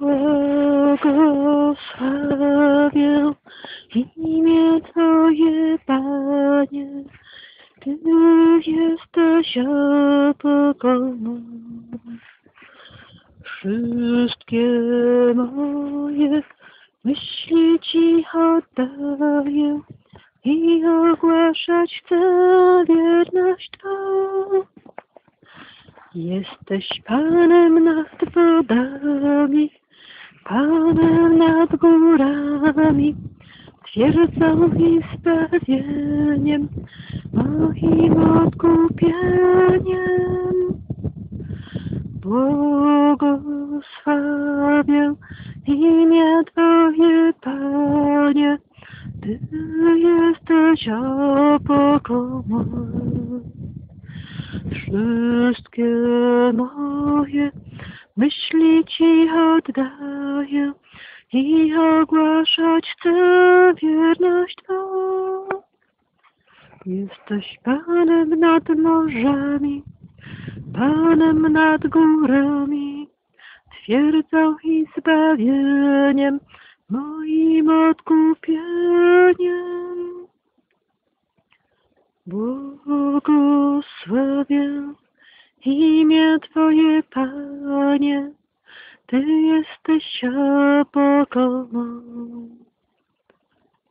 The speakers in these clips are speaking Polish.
Błogosławię imię Twoje, Panie. Ty jesteś opoką Wszystkie moje myśli Ci oddaję i ogłaszać chcę wierność Twą. Jesteś Panem nad wodami, Panem nad górami, twierdzą i zbawieniem, moim odkupieniem. Błogosławię imię Twoje, Panie, Ty jesteś opoką Wszystkie moje myśli Ci oddaję i ogłaszać chcę wierność Twą. Jesteś Panem nad morzami, Panem nad górami, twierdzą i zbawieniem, moim odkupieniem. Błogosławię imię Twoje, Panie, Ty jesteś opoką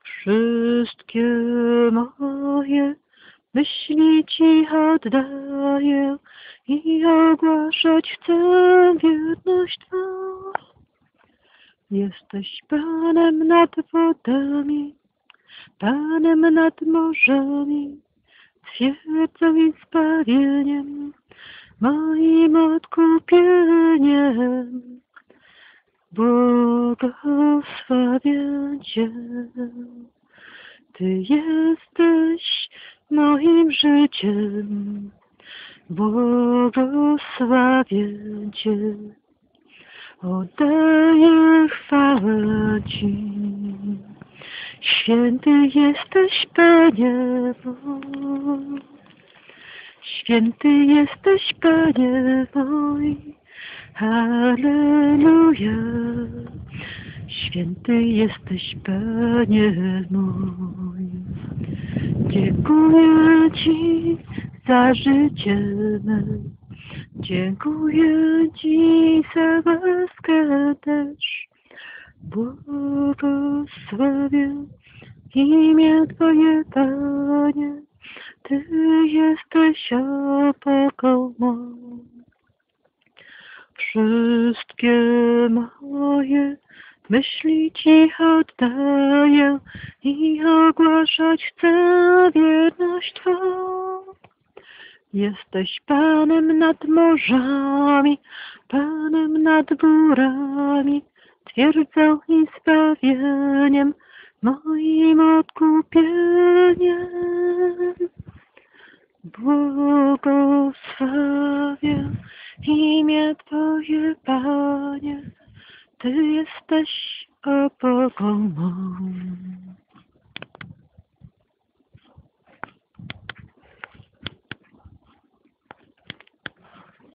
Wszystkie moje myśli Ci oddaję i ogłaszać chcę wierność Twą. Jesteś Panem nad wodami, Panem nad morzami, twierdzą i zbawieniem, moim odkupieniem. Błogosławię Cię. Ty jesteś moim życiem. Błogosławię Cię. Oddaję chwałę Ci. Święty jesteś, Panie mój. Święty jesteś, Panie mój. Halleluja. Święty jesteś, Panie mój. Dziękuję Ci za życie me. Dziękuję Ci za łaskę też. Błogosławię imię Twoje, Panie. Opoką mą. Wszystkie moje myśli Ci oddaję i ogłaszać chcę wierność Twą. Jesteś Panem nad morzami, Panem nad górami, twierdzą i zbawieniem, moim imię Twoje, Panie, Ty jesteś opoką mą.